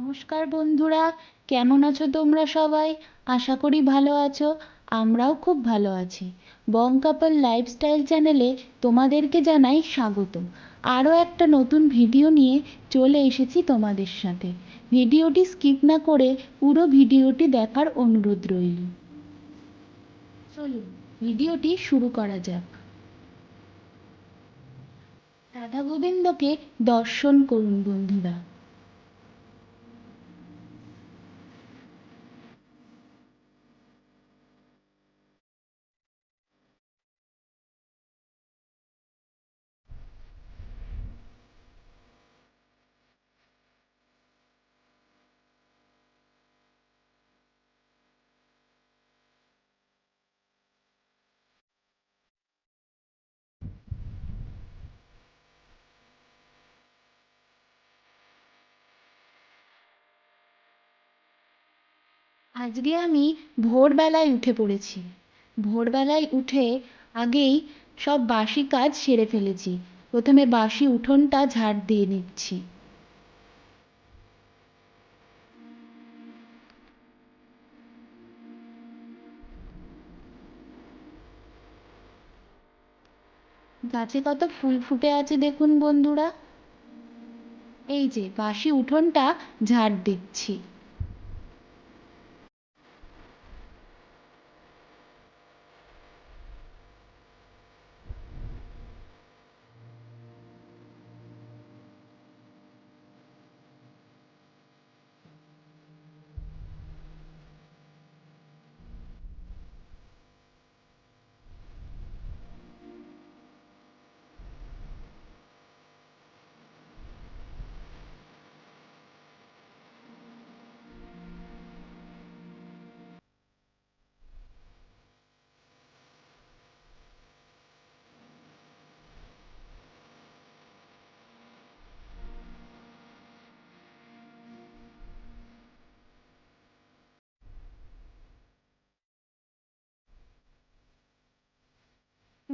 নমস্কার বন্ধুরা, কেমন আছো তোমরা সবাই? আশা করি ভালো আছো, আমরাও খুব ভালো আছি। বং কাপল লাইফস্টাইল চ্যানেলে তোমাদেরকে জানাই স্বাগত আরও একটা নতুন ভিডিও নিয়ে চলে এসেছি তোমাদের সাথে। ভিডিওটি স্কিপ না করে পুরো ভিডিওটি দেখার অনুরোধ রইল। চলুন, ভিডিওটি শুরু করা যাক। রাধা গোবিন্দকে দর্শন করুন বন্ধুরা। আজকে আমি ভোরবেলায় উঠে পড়েছি। ভোরবেলায় উঠে আগেই সব বাসি কাজ সেরে ফেলেছি। প্রথমে বাসি উঠোনটা ঝাড় দিয়ে নিচ্ছি। গাছে কত ফুল ফুটে আছে দেখুন বন্ধুরা। এই যে বাসি উঠোনটা ঝাড় দিচ্ছি।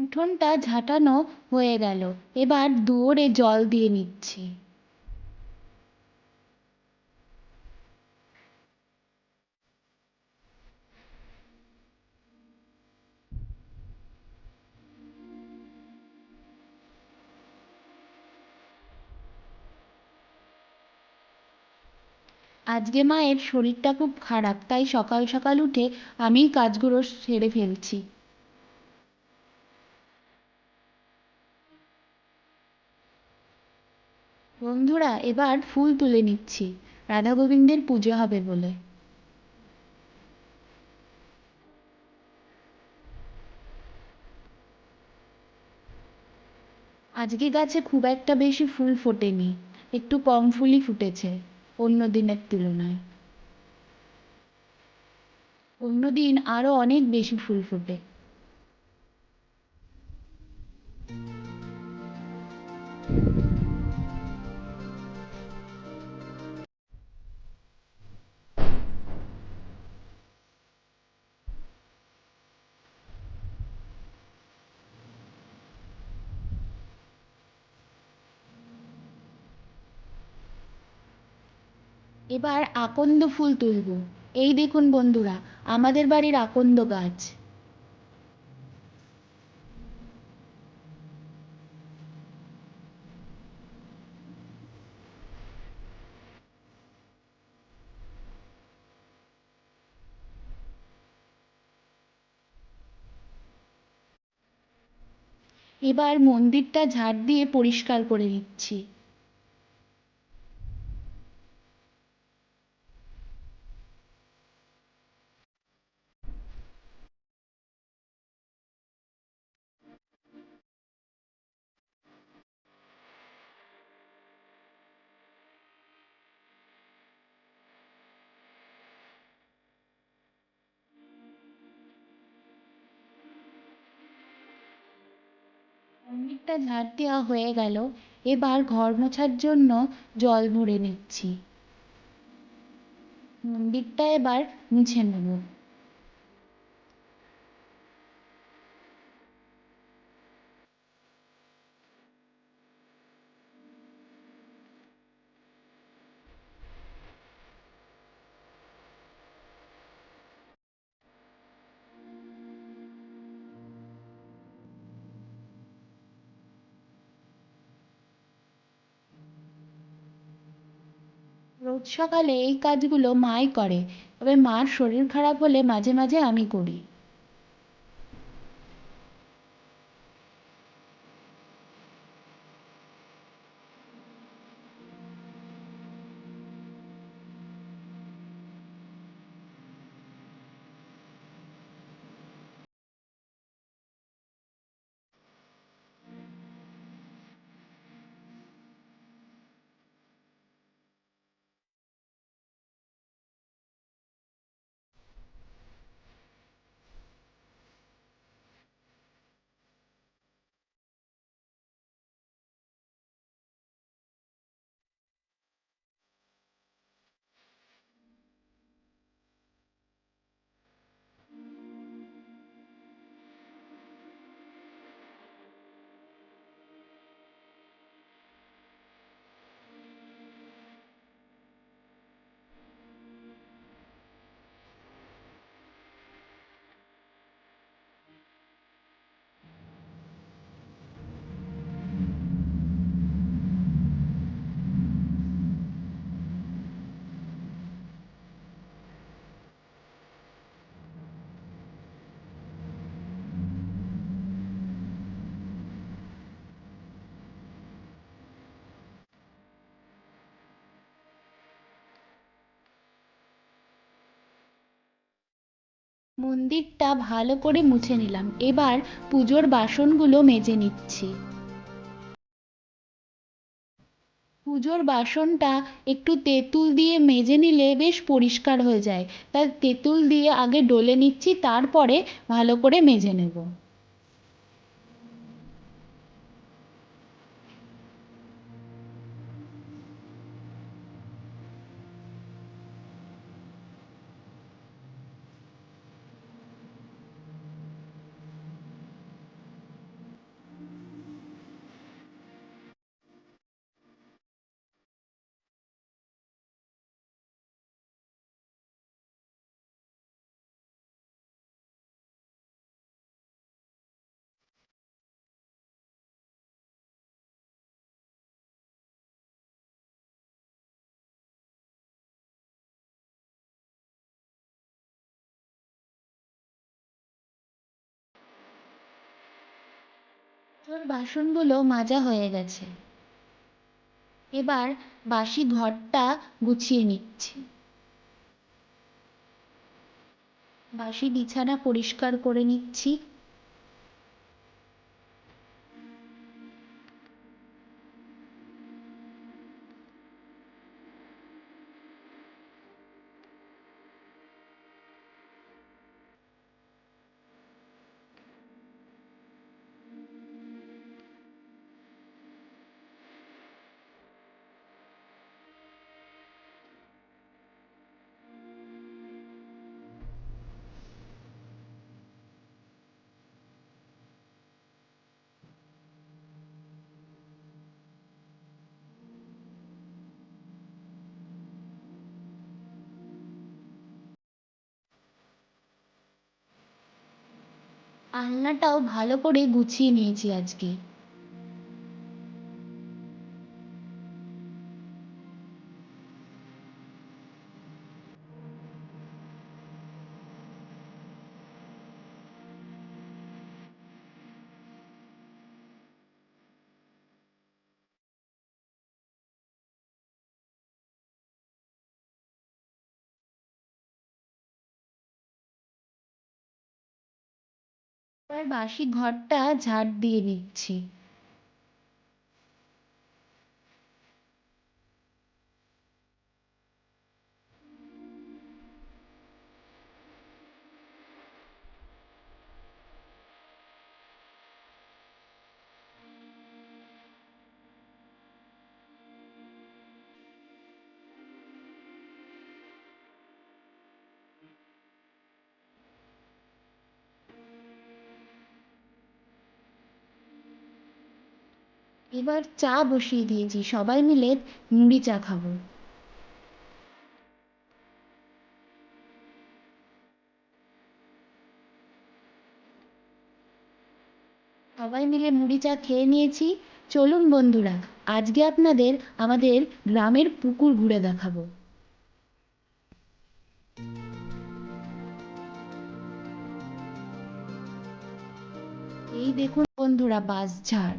উঠোনটা ঝাঁটানো হয়ে গেল। এবার দুয়োরে জল দিয়ে নিচ্ছি। আজকে মায়ের শরীরটা খুব খারাপ, তাই সকাল সকাল উঠে আমি কাজগুলো সেরে ফেলছি। বন্ধুরা, এবার ফুল তুলে নিচ্ছি। রাধা গোবিন্দের পুজো হবে বলে। আজকে গাছে খুব একটা বেশি ফুল ফোটেনি, একটু কম ফুলই ফুটেছে, অন্য দিনের তুলনায়। অন্য দিন আরও অনেক বেশি ফুল ফোটে। এবার আকন্দ ফুল তুলব। এই দেখুন বন্ধুরা, আমাদের বাড়ির আকন্দ গাছ। এবার মন্দিরটা ঝাড় দিয়ে পরিষ্কার করে নিচ্ছি। মন্দিরটা ঝাড় দেওয়া হয়ে গেল। এবার ঘর মোছার জন্য জল ভরে নিচ্ছি। মন্দিরটা এবার মুছে নেব। রোজ সকালে এই কাজগুলো মাই করে, তবে মার শরীর খারাপ হলে মাঝে মাঝে আমি করি। মন্দিরটা ভালো করে মুছে নিলাম। এবার পুজোর বাসনগুলো মেজে নিচ্ছি। পুজোর বাসনটা একটু তেঁতুল দিয়ে মেজে নিলে বেশ পরিষ্কার হয়ে যায়। তাই তেঁতুল দিয়ে আগে ডলে নিচ্ছি, তারপরে ভালো করে মেজে নেব। পুজোর বাসনগুলো মাজা হয়ে গেছে। এবার বাসি ঘরটা গুছিয়ে নিচ্ছি। বাসি বিছানা পরিষ্কার করে নিচ্ছি। আলনাটাও ভালো করে গুছিয়ে নিয়েছি আজকে। এবার বাসি ঘরটা ঝাঁট দিয়ে নিচ্ছি। এবার চা বসিয়ে দিয়েছি, সবাই মিলে মুড়ি চা খাব। সবাই মিলে মুড়ি চা খেয়ে নিয়েছি। চলুন বন্ধুরা, আজকে আপনাদের আমাদের গ্রামের পুকুর ঘুরে দেখাবো। এই দেখুন বন্ধুরা বাঁশঝাড়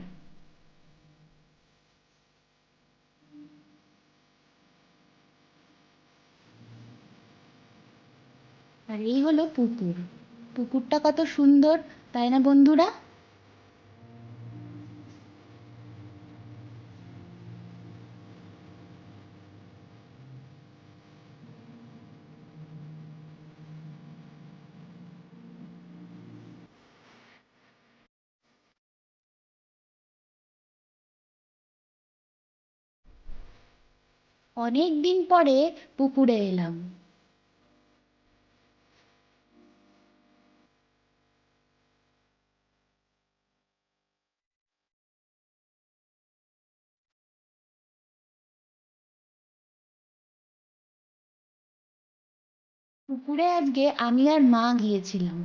আর এই হলো পুকুর। পুকুরটা কত সুন্দর, তাই না বন্ধুরা? অনেক দিন পরে পুকুরে এলাম। পুকুরে আজকে আমি আর মা গিয়েছিলাম।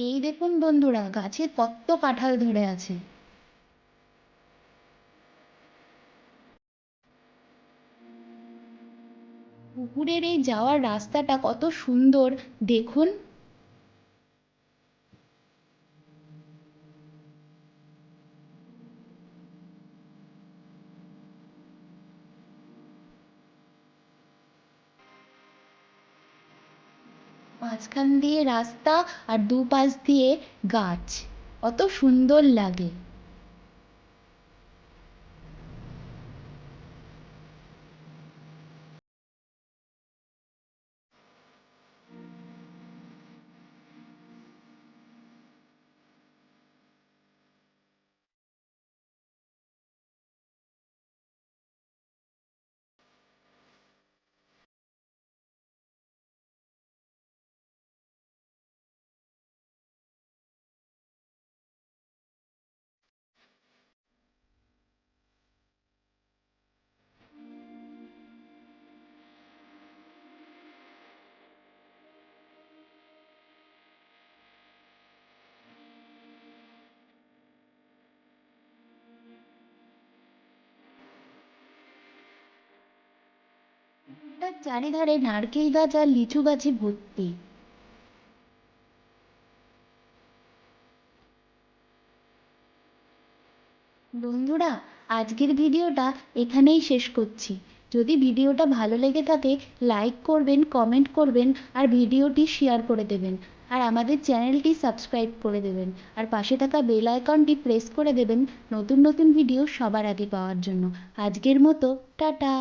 এই দেখুন বন্ধুরা গাছে কত কাঁঠাল ধরে আছে। পুকুরের এই যাওয়ার রাস্তাটা কত সুন্দর, দেখুন। মাঝখান দিয়ে রাস্তা আর দুপাশ দিয়ে গাছ। কত সুন্দর লাগে। তার চারিধারে নারকেল গাছ আর লিচু গাছে ভর্তি। বন্ধুরা, আজকের ভিডিওটা এখানেই শেষ করছি। যদি ভিডিওটা ভালো লেগে থাকে, লাইক করবেন, কমেন্ট করবেন আর ভিডিওটি শেয়ার করে দেবেন। আর আমাদের চ্যানেলটি সাবস্ক্রাইব করে দেবেন। আর পাশে থাকা বেল আইকনটি প্রেস করে দেবেন নতুন নতুন ভিডিও সবার আগে পাওয়ার জন্য। আজকের মতো, টাটা!